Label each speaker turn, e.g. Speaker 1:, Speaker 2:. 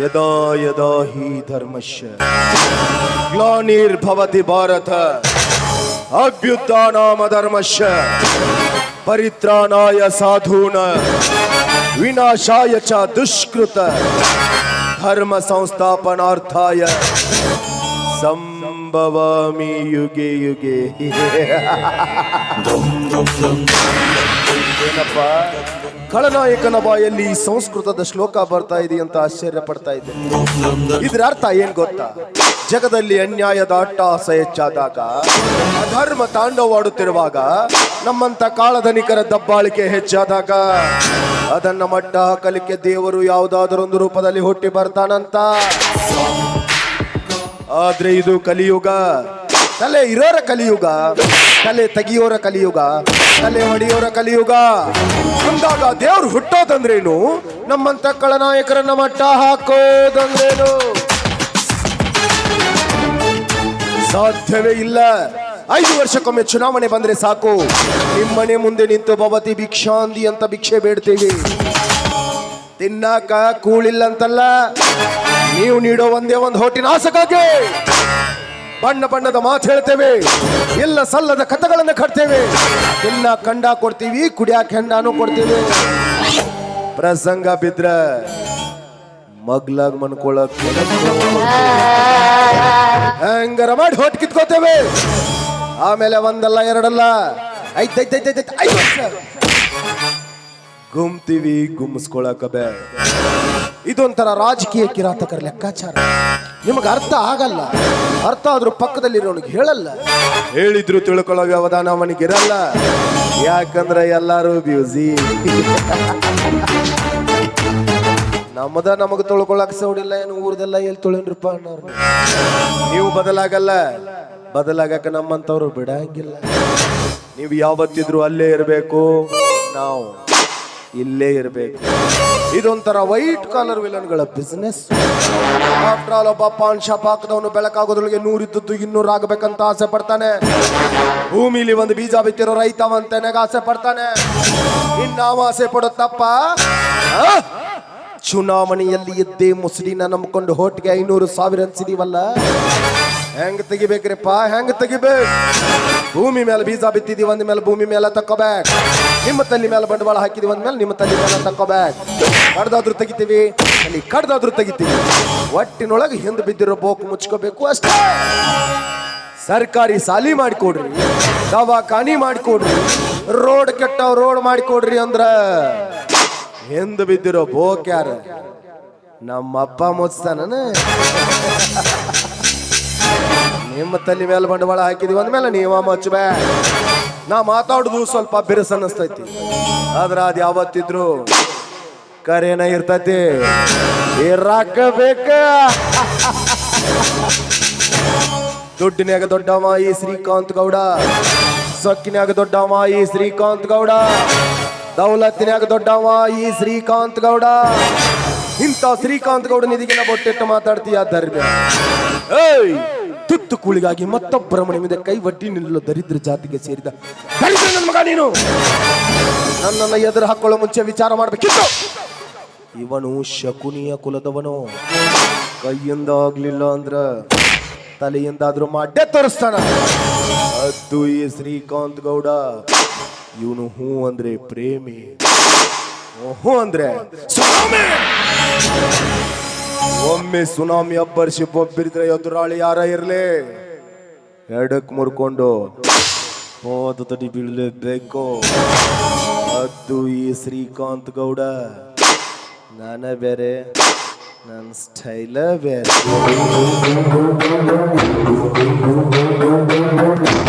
Speaker 1: यदा यदा ही धर्मस्य ग्लानिर्भवति भारत अभ्युत्थानामधर्मस्य परित्राणाय साधून विनाशाय च दुष्कृत धर्मसंस्थापनार्थाय सम् ಸಂಭವಾಮಿ ಯುಗೆ ಯುಗೆ. ಏನಪ್ಪ? ಖಳನಾಯಕನ ಬಾಯಲ್ಲಿ ಸಂಸ್ಕೃತದ ಶ್ಲೋಕ ಬರ್ತಾ ಇದೆ ಅಂತ ಆಶ್ಚರ್ಯ ಪಡ್ತಾ ಇದ್ದೆ ಇದರ ಅರ್ಥ ಏನ್ ಗೊತ್ತಾ? ಜಗದಲ್ಲಿ ಅನ್ಯಾಯದ ಅಟ್ಟಾಸ ಹೆಚ್ಚಾದಾಗ ಅಧರ್ಮ ತಾಂಡವಾಡುತ್ತಿರುವಾಗ ನಮ್ಮಂತ ಕಾಳಧನಿಕರ ದಬ್ಬಾಳಿಕೆ ಹೆಚ್ಚಾದಾಗ ಅದನ್ನ ಮಟ್ಟ ಹಾಕಲಿಕ್ಕೆ ದೇವರು ಯಾವುದಾದರೊಂದು ರೂಪದಲ್ಲಿ ಹುಟ್ಟಿ ಬರ್ತಾನಂತ. ಆದ್ರೆ ಇದು ಕಲಿಯುಗ. ತಲೆ ಇರೋರ ಕಲಿಯುಗ. ತಲೆ ತೆಗಿಯೋರ ಕಲಿಯುಗ. ತಲೆ ಹೊಡೆಯೋರ ಕಲಿಯುಗ. ಅಂದಾಗ ದೇವ್ರು ಹುಟ್ಟೋದಂದ್ರೇನು? ನಮ್ಮಂತ ಕಳನಾಯಕರನ್ನ ಮಟ್ಟ ಹಾಕೋದಂದ್ರೇನು? ಸಾಧ್ಯವೇ ಇಲ್ಲ. ಐದು ವರ್ಷಕ್ಕೊಮ್ಮೆ ಚುನಾವಣೆ ಬಂದ್ರೆ ಸಾಕು. ನಿಮ್ಮನೆ ಮುಂದೆ ನಿಂತು ಭವತಿ ಭಿಕ್ಷಾಂದಿ ಅಂತ ಭಿಕ್ಷೆ ಬೇಡ್ತೀವಿ. ತಿನ್ನಾಕ ಕೂಳಿಲ್ಲ ಅಂತಲ್ಲ ನೀವು ನೀಡೋ ಒಂದೇ ಒಂದು ಹೋಟಿನ ಆಸಕ್ಕಾಗಿ ಬಣ್ಣ ಬಣ್ಣದ ಮಾತು ಹೇಳ್ತೇವೆ. ಎಲ್ಲ ಸಲ್ಲದ ಕಥೆಗಳನ್ನು ಕಟ್ತೇವೆ. ಎಲ್ಲ ಕಂಡ ಕೊಡ್ತೀವಿ, ಕುಡಿಯಾಕ ಹೆಂಡಾನು ಕೊಡ್ತೀವಿ. ಪ್ರಸಂಗ ಬಿದ್ರ ಮಗ್ಲಾಗ್ ಮನ್ಕೊಳಕ್ ಹಂಗಾರ ಮಾಡಿ ಹೊಟ್ಟು ಕಿತ್ಕೋತೇವೆ. ಆಮೇಲೆ ಒಂದಲ್ಲ ಎರಡಲ್ಲ. ಐತ್ ಐದ್ ಗುಮ್ತೀವಿ, ಗುಮ್ಸ್ಕೊಳಕ ಬೇ. ಇದೊಂಥರ ರಾಜಕೀಯ ಕಿರಾತಕರ ಲೆಕ್ಕಾಚಾರ. ನಿಮಗೆ ಅರ್ಥ ಆಗಲ್ಲ. ಅರ್ಥ ಆದ್ರೂ ಪಕ್ಕದಲ್ಲಿರೋನಿಗೆ ಹೇಳಲ್ಲ. ಹೇಳಿದ್ರು ತಿಳ್ಕೊಳ್ಳೋ ವ್ಯವಧಾನ ಅವನಿಗೆ ಇರಲ್ಲ. ಯಾಕಂದ್ರೆ ಎಲ್ಲಾರು ಬ್ಯೂಸಿ ನಮ್ಮದ ನಮಗ ತೊಳ್ಕೊಳಕ್ ಸೌಡಿಲ್ಲ ಏನು ಊರ್ದೆಲ್ಲ ಎಲ್ಲಿ ತೊಳೆನ್ರಿಪ್ಪ ಅನ್ನೋರು. ನೀವು ಬದಲಾಗಲ್ಲ. ಬದಲಾಗಕ ನಮ್ಮಂತವ್ರು ಬಿಡಂಗಿಲ್ಲ. ನೀವು ಯಾವತ್ತಿದ್ರು ಅಲ್ಲೇ ಇರಬೇಕು. ನಾವು. ಇಲ್ಲೇ ಇರಬೇಕು. ಇದೊಂಥರ ವೈಟ್ ಕಾಲರ್ ವಿಲನ್ಗಳ ಬಿಸ್ನೆಸ್ ಆಫ್ಟರ್ ಆಲ್ ಒಬ್ಬ ಪಾನ್ ಶಾಪ್ ಹಾಕದವನು ಬೆಳಕಾಗೋದ್ರೊಳಗೆ ನೂರಿದ್ದದ್ದು ಇನ್ನೂರು ಆಗ್ಬೇಕಂತ ಆಸೆ ಪಡ್ತಾನೆ. ಭೂಮಿಲಿ ಒಂದು ಬೀಜ ಬಿತ್ತಿರೋ ರೈತವಂತನಾಗ ಆಸೆ ಪಡ್ತಾನೆ. ಇನ್ನಾವ ಆಸೆ ಪಡುತ್ತಪ್ಪ? ಚುನಾವಣೆಯಲ್ಲಿ ಇದ್ದೇ ಮುಸುಡಿನ ನಂಬ್ಕೊಂಡು ಹೋಟ್ಗೆ ಐನೂರು ಸಾವಿರ ಅನ್ಸಿದೀವಲ್ಲ ಹೆಂಗ್ ತೆಗಿಬೇಕ್ರಿಪ್ಪ, ಹೆಂಗ್ ತೆಗಿಬೇಕು? ಭೂಮಿ ಮೇಲೆ ಬೀಜ ಬಿತ್ತಿದೀವಿ ಒಂದ್ ಮೇಲೆ ಭೂಮಿ ಮೇಲೆ ತಕ್ಕೋಬೇಕು ನಿಮ್ಮ ತಲೆ ಮೇಲೆ ಬಂಡವಾಳ ಹಾಕಿದೀವಿ ಒಂದ್ ಮೇಲೆ ನಿಮ್ಮ ತಲೆ ಮೇಲೆ ತಕ್ಕೋಬೇಕು ಕಡ್ದಾದ್ರು ತೆಗಿತೀವಿ, ಅಲ್ಲಿ ಕಡ್ದಾದ್ರು ತೆಗಿತೀವಿ. ಒಟ್ಟಿನೊಳಗೆ ಹಿಂದೆ ಬಿದ್ದಿರೋ ಬೋಕು ಮುಚ್ಕೋಬೇಕು ಅಷ್ಟೇ. ಸರ್ಕಾರಿ ಸಾಲಿ ಮಾಡಿಕೊಡ್ರಿ, ದವಾಖಾನಿ ಮಾಡಿಕೊಡ್ರಿ, ರೋಡ್ ಕೆಟ್ಟ ರೋಡ್ ಮಾಡಿಕೊಡ್ರಿ ಅಂದ್ರ ಹಿಂದ್ ಬಿದ್ದಿರೋ ಬೋಕ್ಯಾರ. ನಮ್ಮಪ್ಪ ಮುಚ್ತಾನ ನಿಮ್ಮ ತಲೆ ಮೇಲೆ ಬಂಡವಾಳ ಹಾಕಿದೀವಿ ಅಂದ್ಮೇಲೆ ನೀವ ಮಚ್ಚಬೇ ನಾ ಮಾತಾಡುದು ಸ್ವಲ್ಪ ಬಿರುಸ ಅನ್ನಿಸ್ತೈತಿ. ಆದ್ರ ಅದ್ ಯಾವತ್ತಿದ್ರು ಕರೇನ ಇರ್ತೈತಿ. ಇರಾಕಬೇಕ. ದುಡ್ಡಿನ್ಯಾಗ ದೊಡ್ಡವ ಈ ಶ್ರೀಕಾಂತ್ ಗೌಡ. ಸೊಕ್ಕಿನ್ಯಾಗ ದೊಡ್ಡವ ಈ ಶ್ರೀಕಾಂತ್ ಗೌಡ. ದೌಲತ್ತಿನ್ಯಾಗ ದೊಡ್ಡವ ಈ ಶ್ರೀಕಾಂತ್ ಗೌಡ. ಇಂಥ ಶ್ರೀಕಾಂತ್ ಗೌಡ ನಿಧಿಗಿನ ಬೊಟ್ಟಿಟ್ಟು ಮಾತಾಡ್ತೀಯ ಧರ್ಮ ಏಯ್, ತುತ್ತು ಕೂಳಿಗಾಗಿ ಮತ್ತೊಬ್ಬರ ಮನೆ ಮೇಲೆ ಕೈ ಒಡ್ಡಿ ನಿಲ್ಲೋ ದರಿದ್ರ ಜಾತಿಗೆ ಸೇರಿದ ದರಿದ್ರ ನನ್ನ ಮಗ ನೀನು. ನನ್ನನ್ನು ಎದುರು ಹಾಕೊಳ್ಳೋ ಮುಂಚೆ ವಿಚಾರ ಮಾಡ್ಬೇಕಿತ್ತು. ಇವನು ಶಕುನಿಯ ಕುಲದವನು. ಕೈಯಿಂದ ಆಗ್ಲಿಲ್ಲ ಅಂದ್ರ ತಲೆಯಿಂದಾದ್ರೂ ಮಾಡೇ ತೋರಿಸ್ತಾನ. ಅದು ಈ ಶ್ರೀಕಾಂತ್ ಗೌಡ. ಇವನು ಹೂ ಅಂದ್ರೆ ಪ್ರೇಮಿ. ಹೂ ಅಂದ್ರೆ ಒಮ್ಮೆ ಸುನಾಮಿ ಅಬ್ಬರ್ಸಿ ಒಬ್ಬಿರಿದ್ರೆ ಎದುರಾಳಿ ಯಾರ ಇರ್ಲಿ? ಎಡಕ್ ಮುರ್ಕೊಂಡು ಹೋದ ತಡಿ ಬೀಳಲೇಬೇಕು. ಅದು ಈ ಶ್ರೀಕಾಂತ್ ಗೌಡ. ನಾನ ಬೇರೆ, ನನ್ನ ಸ್ಟೈಲ ಬೇರೆ.